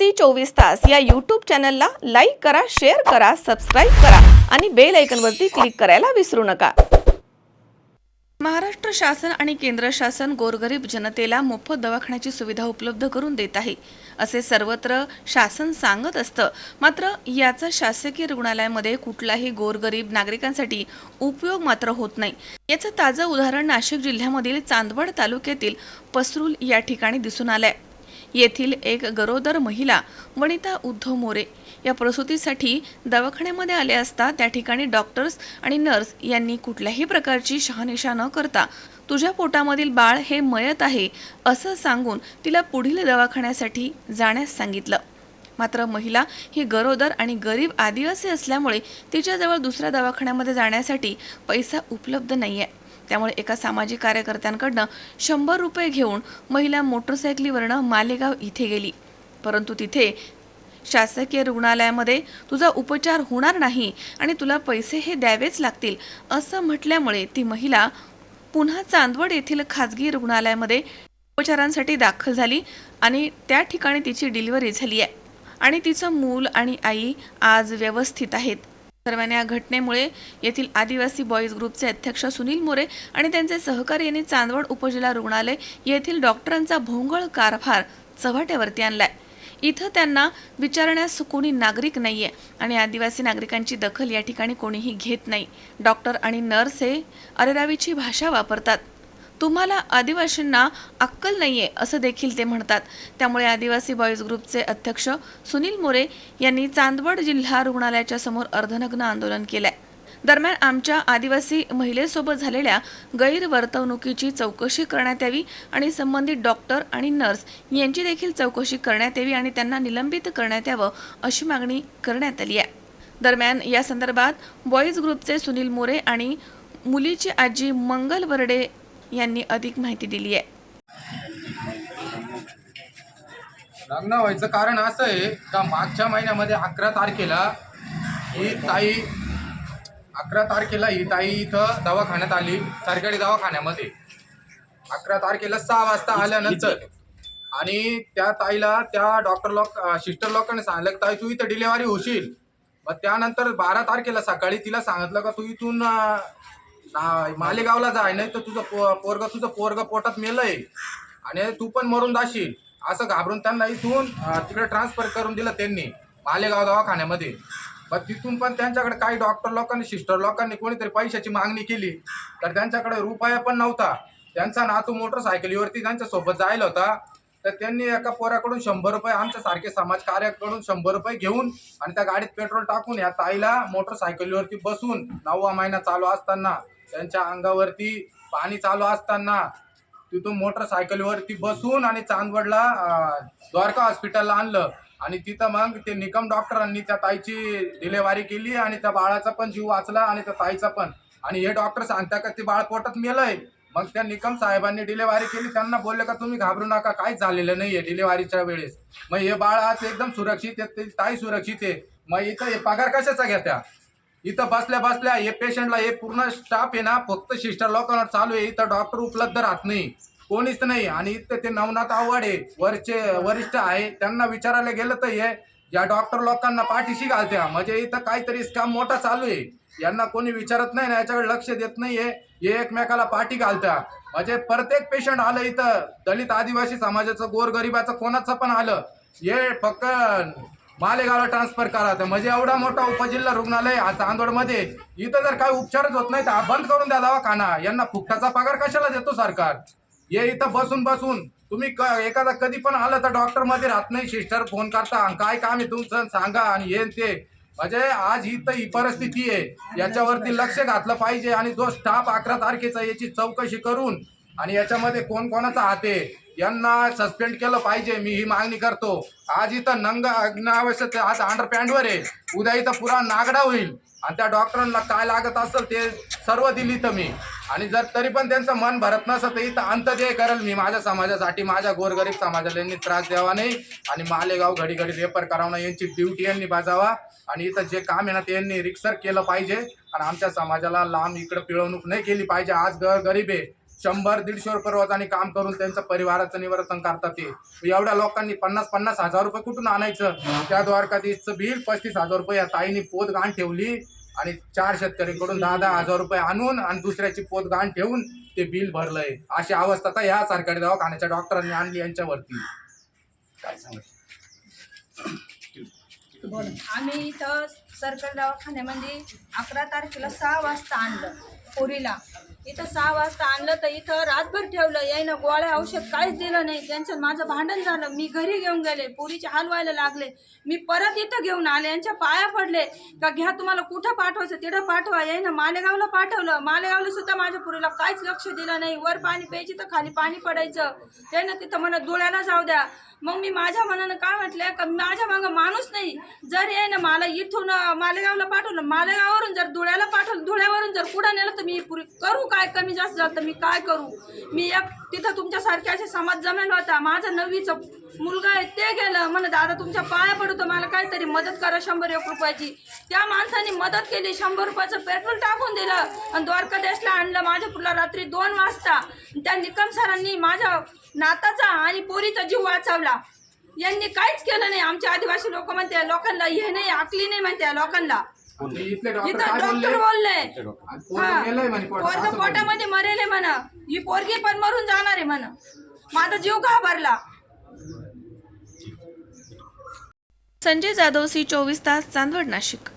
C चोवीस तास या यूट्यूब चॅनलला लाईक करा शेअर करा सबस्क्राईब करा आणि बेल ऐकनवरती क्लिक करायला विसरू नका. महाराष्ट्र शासन आणि केंद्र शासन गोरगरीब जनतेला मोफत दवाखान्याची सुविधा उपलब्ध करून देत आहे असे सर्वत्र शासन सांगत असतं. मात्र याचा शासकीय रुग्णालयामध्ये कुठलाही गोरगरीब नागरिकांसाठी उपयोग मात्र होत नाही. याचं ताजं उदाहरण नाशिक जिल्ह्यामधील चांदवड तालुक्यातील पसरूल या ठिकाणी दिसून आलं आहे येथील एक गरोदर महिला वनिता उद्धव मोरे या प्रसूतीसाठी दवाखान्यामध्ये आले असता त्या ठिकाणी डॉक्टर्स आणि नर्स यांनी कुठल्याही प्रकारची शहानिशा न करता तुझ्या पोटामधील बाळ हे मयत आहे असं सांगून तिला पुढील दवाखान्यासाठी जाण्यास सांगितलं. मात्र महिला ही गरोदर आणि गरीब आदिवासी असल्यामुळे तिच्याजवळ दुसऱ्या दवाखान्यामध्ये जाण्यासाठी पैसा उपलब्ध नाही आहे त्यामुळे एका सामाजिक कार्यकर्त्यांकडनं शंभर रुपये घेऊन महिला मोटरसायकलीवरनं मालेगाव इथे गेली. परंतु तिथे शासकीय रुग्णालयामध्ये तुझा उपचार होणार नाही आणि तुला पैसे हे द्यावेच लागतील असं म्हटल्यामुळे ती महिला पुन्हा चांदवड येथील खाजगी रुग्णालयामध्ये उपचारांसाठी दाखल झाली आणि त्या ठिकाणी तिची डिलिव्हरी झाली आहे. आणि तिचं मूल आणि आई आज व्यवस्थित आहेत. दरम्यान या घटनेमुळे येथील आदिवासी बॉईज ग्रुपचे अध्यक्ष सुनील मोरे आणि त्यांचे सहकारी यांनी चांदवड उपजिल्हा रुग्णालय येथील डॉक्टरांचा भोंगळ कारभार चव्हाट्यावरती आणलाय. इथं त्यांना विचारण्यास कोणी नागरिक नाहीये आणि आदिवासी नागरिकांची दखल या ठिकाणी कोणीही घेत नाही. डॉक्टर आणि नर्स हे अरेरावीची भाषा वापरतात. तुम्हाला आदिवासींना अक्कल नाहीये असं देखील ते म्हणतात. त्यामुळे आदिवासी बॉईज ग्रुपचे अध्यक्ष सुनील मोरे यांनी चांदवड जिल्हा रुग्णालयाच्या समोर अर्धनग्न आंदोलन केलंय. दरम्यान आमच्या आदिवासी महिलेसोबत झालेल्या गैरवर्तवणुकीची चौकशी करण्यात यावी आणि संबंधित डॉक्टर आणि नर्स यांची देखील चौकशी करण्यात यावी आणि त्यांना निलंबित करण्यात यावं अशी मागणी करण्यात आली आहे. दरम्यान या संदर्भात बॉईज ग्रुपचे सुनील मोरे आणि मुलीची आजी मंगल बर्डे यांनी अधिक माहिती दिली आहे. लग्न व्हायचं कारण असं आहे का मागच्या महिन्यामध्ये अकरा तारखेला ही ताई अकरा तारखेला ही ताई इथं दवाखान्यात आली सरकारी दवाखान्यामध्ये. अकरा तारखेला सहा वाजता आल्यानंतर आणि त्या ताईला त्या डॉक्टर लोक सिस्टर लोकांनी सांगितलं की ताई तू इथं डिलेवरी होशील. मग त्यानंतर बारा तारखेला सकाळी तिला सांगितलं का तू इथून ना- मालेगावला जाय नाही तर तुझं पो पोरग तुझं पोरग पोटात मेलंय. आणि तू पण मरून जाशील. असं घाबरून त्यांना इथून अं, तिकडे ट्रान्सफर करून दिलं त्यांनी मालेगाव दवाखान्यामध्ये. मग तिथून पण त्यांच्याकडे काही डॉक्टर लोकांनी सिस्टर लोकांनी कोणीतरी पैशाची मागणी केली. तर त्यांच्याकडे रुपया पण नव्हता. त्यांचा नातू मोटरसायकलीवरती त्यांच्यासोबत जायला होता. तर त्यांनी एका पोराकडून शंभर रुपये आमच्या सारखे समाज कार्याकडून शंभर रुपये घेऊन आणि त्या गाडीत पेट्रोल टाकून या ताईला मोटरसायकलीवरती बसून नववा महिना चालू असताना त्यांच्या अंगावरती पाणी चालू असताना तिथून मोटरसायकलवरती बसून आणि चांदवडला द्वारका हॉस्पिटलला आणलं. आणि तिथं मग ते निकम डॉक्टरांनी त्या ताईची डिलेवरी केली आणि त्या बाळाचा पण जीव वाचला आणि त्या ताईचा पण. आणि हे डॉक्टर सांगता का ते बाळ पोटात मेलंय? मग त्या निकम साहेबांनी डिलेवरी केली. त्यांना बोलले का तुम्ही घाबरू नका काहीच झालेलं नाही आहे डिलेवरीच्या वेळेस. मग हे बाळ आज एकदम सुरक्षित आहे ते ताई सुरक्षित आहे. मग इथं हे पगार कशाचा घेत्या? इथं बसल्या बसल्या हे पेशंटला हे पूर्ण स्टाफ आहे ना फक्त सिस्टर लोकांवर चालू आहे. इथं डॉक्टर उपलब्ध राहत नाही. कोणीच नाही. आणि इथं ते नवनाथ आव्हाड आहे. वरचे वरिष्ठ आहे. त्यांना विचारायला गेलं तर हे या डॉक्टर लोकांना पाठीशी घालत्या. म्हणजे इथं काहीतरी काम मोठा चालू आहे. यांना कोणी विचारत नाही ना याच्याकडे लक्ष देत नाहीये हे एकमेकाला पाठी घालत्या. म्हणजे प्रत्येक पेशंट आलं इथं. दलित आदिवासी समाजाचं गोरगरिबाचं कोणाचं पण आलं. हे फक्त मालेगावला ट्रान्सफर करा. तर म्हणजे एवढा मोठा उपजिल्हा रुग्णालय हा चांदोडमध्ये इथं जर काही उपचारच होत नाही तर हा बंद करून द्या दवाखाना. यांना फुकटाचा पगार कशाला देतो सरकार? हे इथं बसून बसून तुम्ही क एखादा कधी पण आलं तर डॉक्टरमध्ये राहत नाही सिस्टर फोन करता. काय काम आहे तुमचं? सांगा. आणि हे ते. म्हणजे आज ही तर ही परिस्थिती आहे. याच्यावरती लक्ष घातलं पाहिजे. आणि जो स्टाफ अकरा तारखेचा याची चौकशी करून. आणि याच्यामध्ये कोण कोणाचा हात आहे? यांना सस्पेंड केलं पाहिजे. मी ही मागणी करतो. आज इथं नंग अग्नावश्यक आज अंडर पॅन्टवर आहे. उद्या इथं पुरा नागडा होईल. आणि त्या डॉक्टरांना काय लागत असेल ते सर्व दिली तर मी. आणि जर तरी पण त्यांचं मन भरत नसतं तर इथं अंतदेय करेल मी माझ्या समाजासाठी. माझ्या गोरगरीब समाजाला यांनी त्रास द्यावा नाही. आणि मालेगाव घडी घडी रेफर करावं नाही. यांची ड्युटी यांनी बाजावा. आणि इथं जे काम आहे ना ते यांनी रिक्सर केलं पाहिजे. आणि आमच्या समाजाला लांब इकडं पिळवणूक नाही केली पाहिजे. आज ग गरीब आहे. शंभर दीडशे रुपये रोजाने काम करून त्यांचं परिवाराचं निवर्तन करतात ते. एवढ्या लोकांनी पन्नास पन्नास हजार रुपये कुठून आणायचं? त्या द्वारकाधीशचं बिल पस्तीस हजार रुपये. या ताईने पोत घाण ठेवली आणि चार शेतकऱ्यांकडून दहा दहा हजार रुपये आणून आणि दुसऱ्याची पोत घाण ठेवून ते बिल भरलंय. अशी अवस्था तर ह्या सरकारी दवाखान्याच्या डॉक्टरांनी आणली यांच्यावरती. काय आम्ही इथं सरकारी दवाखान्यामध्ये अकरा तारखेला सहा वाजता आणलं. पुरीला. इथं सहा वाजता आणलं तर इथं रातभर ठेवलं यायनं गोळ्या औषध काहीच दिलं नाही. त्यांचं माझं भांडण झालं. मी घरी घेऊन गेले पोरीचे हाल व्हायला लागले. मी परत इथं घेऊन आले यांच्या पाया पडले. का घ्या तुम्हाला कुठं पाठवायचं? तिथं पाठवा. यायनं मालेगावला पाठवलं. मालेगावला सुद्धा माझ्या पुरीला काहीच लक्ष दिलं नाही. वर पाणी प्यायची तर खाली पाणी पडायचं. त्यानं तिथं म्हणत डोळ्याला जाऊ द्या. मग मी माझ्या मनानं काय म्हटलं का माझ्या मागं माणूस नाही. जर आहे ना मला इथून मालेगावला पाठवलं मालेगाववरून जर धुळ्याला पाठवलं धुळ्यावरून जर कुठं नेलं तर मी पुरी करू काय कमी जास्त झालं मी काय करू? मी एक तिथं तुमच्यासारख्या असे समाज जमेल होता. माझा नववीचं मुलगा आहे ते गेलं. म्हणे दादा तुमच्या पाया पडतो. मला काहीतरी मदत करा शंभर एक रुपयाची. त्या माणसाने मदत केली. शंभर रुपयाचं पेट्रोल टाकून दिलं आणि द्वारकादेशला आणलं. माझ्या पुढला रात्री दोन वाजता त्या निकम सरांनी माझ्या नाताचा आणि पोरीचा जीव वाचवला. यांनी काहीच केलं नाही. आमच्या आदिवासी लोक म्हणते लोकांना हे नाही आकली नाही म्हणते लोकांना. इथले डॉक्टर इथं काय बोलले? डॉक्टर बोलले आणि पोरगं मेलंय म्हणे पोटात, पोरग असं बोलले. पोटामध्ये मरेले म्हण. ही पोरगी पण मरून जाणार आहे म्हण. माझा जीव घाबरला संजय जाधव सी चोवीस तास चांदवड नाशिक.